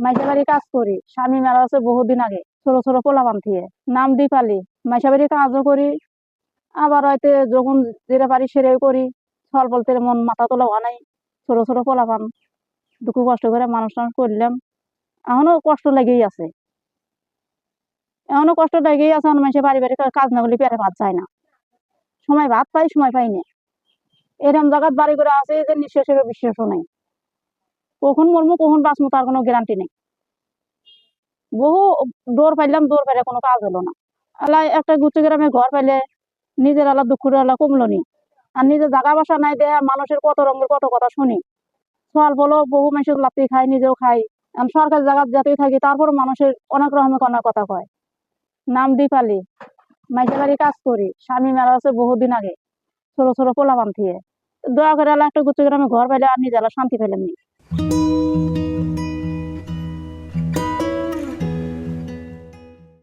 মাইসা বাড়ি কাজ করি। স্বামী মারা আছে বহুদিন আগে, ছোট ছোট পোলা বান্ধিয়ে নাম দীপালি মাইসা বাড়ি কাজও করি। আবার হয়তো যখন যেটা পারি সেটাই করি। ফল বলতে মন মাথা তোলা হওয়া নাই। ছোট ছোট পোলা পান দুঃখ কষ্ট করে মানুষ টানুষ করলাম। এখনও কষ্ট লেগেই আছে। এখনও কষ্ট লেগেই আছে আমার মাসে বাড়ি বাড়ি কাজ না করলে পেটে ভাত যায় না। সময় ভাত পাই, সময় পাই না। এরম জায়গাত বাড়ি করে আছে যে নিঃশ্বাসের বিশ্বাসও নাই। কখন মরমু, কখন বাঁচমু, তার কোনো গ্যারান্টি নেই। বহু দৌড় পাইলাম দৌড় পাইলে কোনো কাজ হলো না। আলাই একটা গুচ্ছ গ্রামে ঘর পাইলে নিজের আলা দুঃখের আলা কমলো নি। আর নিজের জায়গা বাসা নাই দেয়া, মানুষের কত রঙের কত কথা শুনি। ফল বলো, বহু মানুষের লাপি খাই নিজেও খাই সরকার জায়গা যাতেই থাকি, তারপর মানুষের অনেক রকমের অনেক কথা কয়। নাম দীপালি। মাইসে বাড়ি কাজ করি, স্বামী মারা আছে বহুদিন আগে। ছোট ছোট পোলা বান্ধিয়ে দয়া করে আলা একটা গুচ্ছ গ্রামে ঘর পাইলে আর নিজে আলা শান্তি পেলাম নি। Música